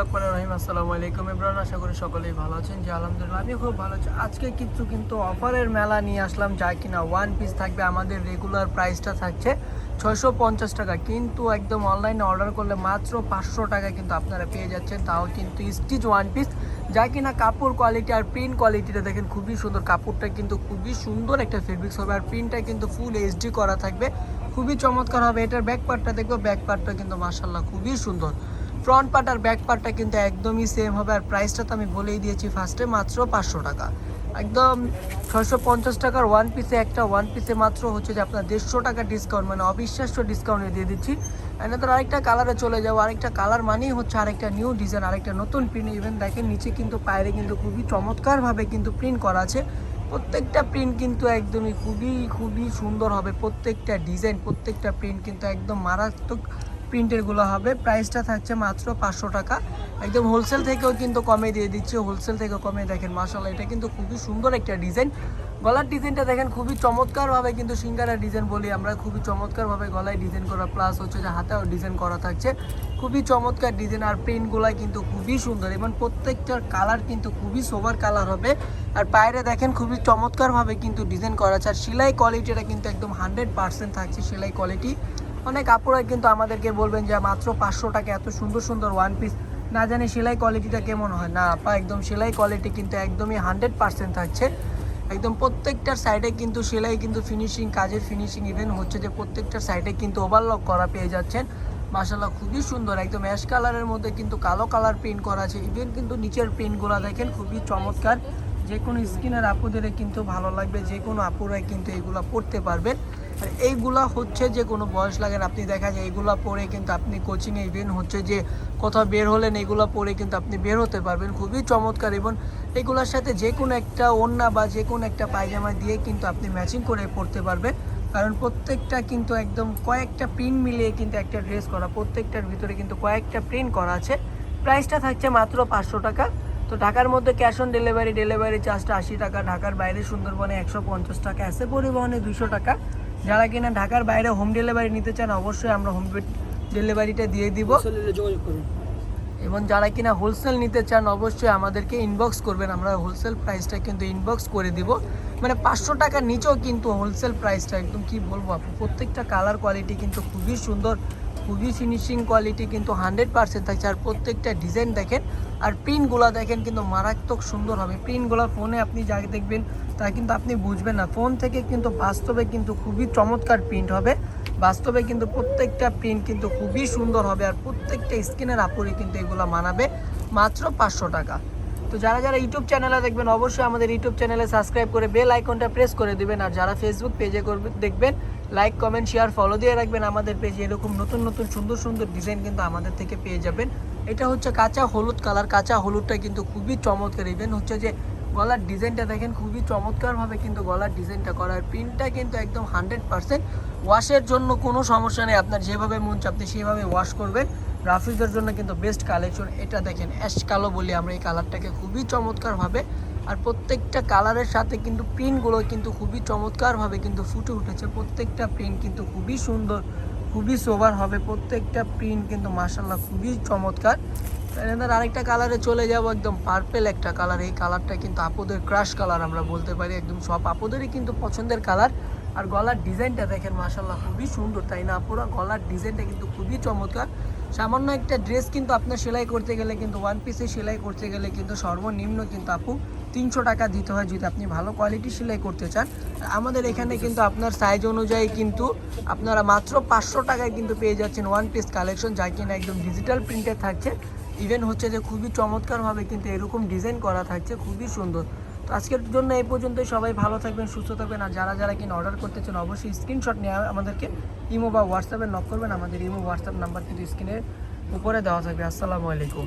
রহমান রহিম। আসসালামু আলাইকুম ইমরান, আশা করি সকলেই ভালো আছেন। যে আলহামদুলিল্লাহ আমি খুব ভালো আছি। আজকে কিছু কিন্তু অফারের মেলা নিয়ে আসলাম, যা কিনা ওয়ান পিস থাকবে। আমাদের রেগুলার প্রাইসটা থাকছে ছয়শো পঞ্চাশ টাকা। কিন্তু একদম অনলাইনে অর্ডার করলে মাত্র পাঁচশো টাকা কিন্তু আপনারা পেয়ে যাচ্ছেন। তাও কিন্তু স্টিচ ওয়ান পিস যা কিনা কাপড় কোয়ালিটি আর প্রিন্ট কোয়ালিটিটা দেখেন, খুবই সুন্দর। কাপড়টা কিন্তু খুবই সুন্দর একটা ফেব্রিক্স হবে, আর প্রিন্টটা কিন্তু ফুল এইচডি করা থাকবে। খুবই চমৎকার হবে। এটার ব্যাক পার্টটা দেখব ব্যাক পার্টটা কিন্তু মাসাল্লাহ খুবই সুন্দর। ফ্রন্ট পার্ট আর ব্যাক পার্টটা কিন্তু একদমই সেম হবে। আর প্রাইসটা তো আমি বলেই দিয়েছি ফার্স্টে মাত্র পাঁচশো টাকা। একদম ছয়শো পঞ্চাশ টাকার ওয়ান পিসে একটা ওয়ান পিসে মাত্র হচ্ছে যে আপনার দেড়শো টাকা ডিসকাউন্ট মানে অবিশ্বাস্য ডিসকাউন্টে দিয়ে দিচ্ছি। এনাদের আরেকটা কালারে চলে যাব। আরেকটা কালার মানেই হচ্ছে আরেকটা নিউ ডিজাইন আরেকটা নতুন প্রিন্ট ইভেন দেখেন নিচে কিন্তু পায়রে কিন্তু খুবই চমৎকারভাবে কিন্তু প্রিন্ট করা আছে। প্রত্যেকটা প্রিন্ট কিন্তু একদমই খুবই খুবই সুন্দর হবে। প্রত্যেকটা ডিজাইন প্রত্যেকটা প্রিন্ট কিন্তু একদম মারাত্মক প্রিন্টেরগুলো হবে। প্রাইসটা থাকছে মাত্র পাঁচশো টাকা। একদম হোলসেল থেকেও কিন্তু কমে দিয়ে দিচ্ছে। হোলসেল থেকেও কমে দেখেন মাসাল্লাহ এটা কিন্তু খুবই সুন্দর একটা ডিজাইন। গলার ডিজাইনটা দেখেন, খুবই চমৎকারভাবে কিন্তু সিঙ্গারা ডিজাইন বলি আমরা, খুবই চমৎকারভাবে গলায় ডিজাইন করা প্লাস হচ্ছে যে হাতেও ডিজাইন করা থাকছে। খুবই চমৎকার ডিজাইন, আর প্রিন্টগুলাই কিন্তু খুবই সুন্দর, এবং প্রত্যেকটার কালার কিন্তু খুবই সোবার কালার হবে। আর বাইরে দেখেন, খুবই চমৎকারভাবে কিন্তু ডিজাইন করা আছে। আর সেলাই কোয়ালিটিটা কিন্তু একদম হান্ড্রেড পার্সেন্ট থাকছে সেলাই কোয়ালিটি অনেক আপুরা কিন্তু আমাদেরকে বলবেন যে, মাত্র পাঁচশো টাকা, এত সুন্দর সুন্দর ওয়ান পিস না জানি সেলাই কোয়ালিটিটা কেমন হয়। না, আপা, একদম সেলাই কোয়ালিটি কিন্তু একদমই হান্ড্রেড পার্সেন্ট থাকছে। একদম প্রত্যেকটার সাইডে কিন্তু সেলাই কিন্তু ফিনিশিং কাজের ফিনিশিং ইভেন হচ্ছে যে, প্রত্যেকটার সাইডে কিন্তু ওভারলক করা পেয়ে যাচ্ছেন। মাসাল্লাহ খুবই সুন্দর। একদম অ্যাশ কালারের মধ্যে কিন্তু কালো কালার প্রিন্ট করা আছে। ইভেন কিন্তু নিচের প্রিন্টগুলো দেখেন, খুবই চমৎকার। যে কোনো স্কিনের আপুদের কিন্তু ভালো লাগবে যে কোনো আপুরাই কিন্তু এইগুলো পড়তে পারবেন। আর এইগুলা হচ্ছে যে কোনো বয়স লাগে না আপনি দেখা যায় এইগুলা পরে কিন্তু আপনি কোচিংয়ে ইভেন হচ্ছে যে কোথাও বের হলেন, এগুলো পরে কিন্তু আপনি বের হতে পারবেন। খুবই চমৎকার এবং এগুলোর সাথে যে কোনো একটা ওড়না বা যে কোনো একটা পায়জামা দিয়ে কিন্তু আপনি ম্যাচিং করে পড়তে পারবেন। কারণ প্রত্যেকটা কিন্তু একদম কয়েকটা প্রিন্ট মিলিয়ে কিন্তু একটা ড্রেস করা, প্রত্যেকটার ভিতরে কিন্তু কয়েকটা প্রিন্ট করা আছে। প্রাইসটা থাকছে মাত্র পাঁচশো টাকা। তো ঢাকার মধ্যে ক্যাশ অন ডেলিভারি ডেলিভারি চার্জটা আশি টাকা ঢাকার বাইরে সুন্দরবনে একশো পঞ্চাশ টাকা এসে পরিবহনে দুশো টাকা। যারা কিনা ঢাকার বাইরে হোম ডেলিভারি নিতে চান অবশ্যই আমরা হোম ডেলিভারিটা দিয়ে দিব। যোগাযোগ করুন। এবং যারা কিনা হোলসেল নিতে চান অবশ্যই আমাদেরকে ইনবক্স করবেন। আমরা হোলসেল প্রাইসটা কিন্তু ইনবক্স করে দিব। মানে পাঁচশো টাকার নিচেও কিন্তু হোলসেল প্রাইসটা একদম কি বলব আপু প্রত্যেকটা কালার কোয়ালিটি কিন্তু খুবই সুন্দর। খুবই ফিনিশিং কোয়ালিটি কিন্তু হান্ড্রেড পার্সেন্ট থাকছে। আর প্রত্যেকটা ডিজাইন দেখেন, আর প্রিন্টগুলো দেখেন কিন্তু মারাত্মক সুন্দর হবে। প্রিন্টগুলো ফোনে আপনি যা দেখবেন, তা কিন্তু আপনি বুঝবেন না। ফোন থেকে কিন্তু বাস্তবে কিন্তু খুবই চমৎকার প্রিন্ট হবে। বাস্তবে কিন্তু প্রত্যেকটা প্রিন্ট কিন্তু খুবই সুন্দর হবে। আর প্রত্যেকটা স্কিনের আপুরে কিন্তু এগুলো মানাবে মাত্র পাঁচশো টাকা। তো যারা যারা ইউটিউব চ্যানেলে দেখবেন, অবশ্যই আমাদের ইউটিউব চ্যানেলে সাবস্ক্রাইব করে বেল আইকনটা প্রেস করে দেবেন। আর যারা ফেসবুক পেজে করবে, দেখবেন লাইক কমেন্ট শেয়ার ফলো দিয়ে রাখবেন আমাদের পেজে এরকম নতুন নতুন, সুন্দর সুন্দর ডিজাইন কিন্তু আমাদের থেকে পেয়ে যাবেন। এটা হচ্ছে কাঁচা হলুদ কালার কাঁচা হলুদটা কিন্তু খুবই চমৎকার। ইভেন হচ্ছে যে গলার ডিজাইনটা দেখেন, খুবই চমৎকারভাবে কিন্তু গলার ডিজাইনটা করা। আর প্রিন্টটা কিন্তু একদম হান্ড্রেড পার্সেন্ট ওয়াশের জন্য কোনো সমস্যা নেই। আপনার যেভাবে মন আপনি সেভাবে ওয়াশ করবেন। রাফিজের জন্য কিন্তু বেস্ট কালেকশন এটা দেখেন অ্যাশ কালো বলি আমরা এই কালারটাকে খুবই চমৎকারভাবে আর প্রত্যেকটা কালারের সাথে কিন্তু প্রিন্টগুলো কিন্তু খুবই চমৎকারভাবে কিন্তু ফুটে উঠেছে। প্রত্যেকটা প্রিন্ট কিন্তু খুবই সুন্দর, খুবই সোবার হবে। প্রত্যেকটা প্রিন্ট কিন্তু মাসাল্লাহ খুবই চমৎকার। আরেকটা কালারে চলে যাব, একদম পার্পেল একটা কালার। এই কালারটা কিন্তু আপুদের ক্রাশ কালার আমরা বলতে পারি। একদম সব আপুদেরই কিন্তু পছন্দের কালার। আর গলার ডিজাইনটা দেখেন মাসাল্লাহ খুবই সুন্দর, তাই না আপুরা? গলার ডিজাইনটা কিন্তু খুবই চমৎকার। সামান্য একটা ড্রেস কিন্তু আপনার সেলাই করতে গেলে কিন্তু ওয়ান পিসে সেলাই করতে গেলে কিন্তু সর্বনিম্ন কিন্তু আপু তিনশো টাকা দিতে হয় যদি আপনি ভালো কোয়ালিটি সেলাই করতে চান। আমাদের এখানে কিন্তু আপনার সাইজ অনুযায়ী কিন্তু আপনারা মাত্র পাঁচশো টাকায় কিন্তু পেয়ে যাচ্ছেন ওয়ান পিস কালেকশন যা কিনা একদম ডিজিটাল প্রিন্টে থাকছে। ইভেন হচ্ছে যে খুবই চমৎকারভাবে কিন্তু এরকম ডিজাইন করা থাকছে, খুবই সুন্দর। তো আজকের জন্য এই পর্যন্তই, সবাই ভালো থাকবেন, সুস্থ থাকবেন, আর যারা যারা কিনা অর্ডার করতে চান অবশ্যই স্ক্রিনশট নিয়ে আমাদেরকে ইমো বা হোয়াটসঅ্যাপে নক করবেন। আমাদের ইমো হোয়াটসঅ্যাপ নাম্বার কিন্তু স্ক্রিনের উপরে দেওয়া থাকবে। আসসালামু আলাইকুম।